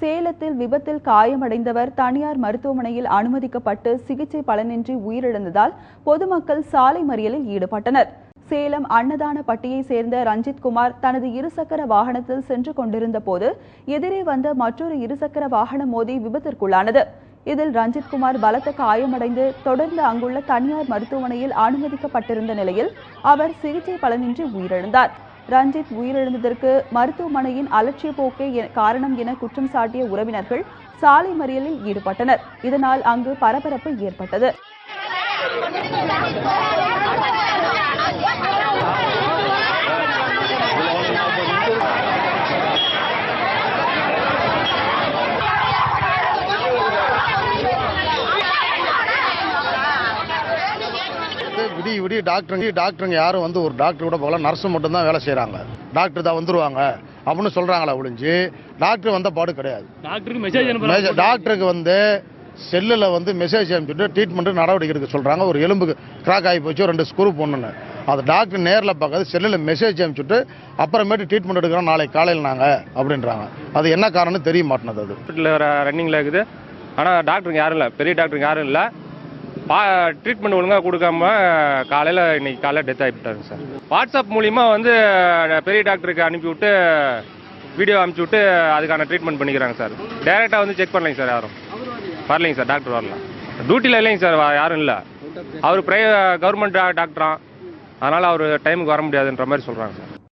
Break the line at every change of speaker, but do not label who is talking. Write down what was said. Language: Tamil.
சேலத்தில் விபத்தில் காயமடைந்தவர் தனியார் மருத்துவமனையில் அனுமதிக்கப்பட்டு சிகிச்சை பலனின்றி உயிரிழந்ததால் பொதுமக்கள் சாலை மறியலில் ஈடுபட்டனர். சேலம் அன்னதான பட்டியை சேர்ந்த ரஞ்சித்குமார் தனது இருசக்கர வாகனத்தில் சென்று கொண்டிருந்த போது எதிரே வந்த மற்றொரு இருசக்கர வாகனம் மோதி விபத்திற்குள்ளானது. இதில் ரஞ்சித்குமார் பலத்த காயமடைந்து தொடர்ந்து அங்குள்ள தனியார் மருத்துவமனையில் அனுமதிக்கப்பட்டிருந்த நிலையில் அவர் சிகிச்சை பலனின்றி உயிரிழந்தார். ரஞ்சித் உயிரிழந்ததற்கு மருத்துவமனையின் அலட்சிய போக்கே காரணம் என குற்றம் சாட்டிய உறவினர்கள் சாலை மறியலில் ஈடுபட்டனர். இதனால் அங்கு பரபரப்பு ஏற்பட்டது.
விடி விடி டாக்டருங்க டாக்டருங்க யாரும் வந்து ஒரு டாக்டர் கூட போகல நர்ஸு மட்டும்தான் வேலை செய்கிறாங்க டாக்டர் தான் வந்துருவாங்க அப்படின்னு சொல்கிறாங்களா ஒழிஞ்சு டாக்டர் வந்த பாடு கிடையாது.
டாக்டருக்கு மெசேஜ்
டாக்டருக்கு வந்து செல்லில் வந்து மெசேஜ் அனுப்பிச்சுட்டு ட்ரீட்மெண்ட் நடவடிக்கை எடுக்க சொல்கிறாங்க ஒரு எலும்புக்கு கிராக் ஆகி போச்சு ரெண்டு ஸ்க்ரூ போடணுன்னு அது டாக்டர் நேரில் பார்க்காது செல்லில் மெசேஜ் அனுப்பிச்சுட்டு அப்புறமேட்டு ட்ரீட்மெண்ட் எடுக்கிறோம் நாளைக்கு காலையில் நாங்கள் அப்படின்றாங்க. அது என்ன காரணம்னு தெரிய மாட்டேனது அது.
ஹாஸ்பிட்டலில் ரன்னிங்கில் இருக்குது. ஆனால் டாக்டருங்க யாரும் இல்லை. பெரிய டாக்டருங்க யாரும் இல்லை. பா ட்ரீட்மெண்ட் ஒழுங்காக கொடுக்காம காலையில் இன்னைக்கு காலையில் டெத் ஆகிட்டாருங்க சார். வாட்ஸ்அப் மூலிமா வந்து பெரிய டாக்டருக்கு அனுப்பிவிட்டு வீடியோ அனுப்பிச்சி விட்டு அதுக்கான ட்ரீட்மெண்ட் பண்ணிக்கிறாங்க சார். டேரெக்டாக வந்து செக் பண்ணலைங்க சார் யாரும். வரலைங்க சார் டாக்டர் வரல. டியூட்டியில் இல்லைங்க சார் யாரும் இல்லை. அவர் ப்ரை கவர்மெண்ட் டாக்டரா அதனால் அவர் டைமுக்கு வர முடியாதுன்ற மாதிரி சொல்கிறாங்க சார்.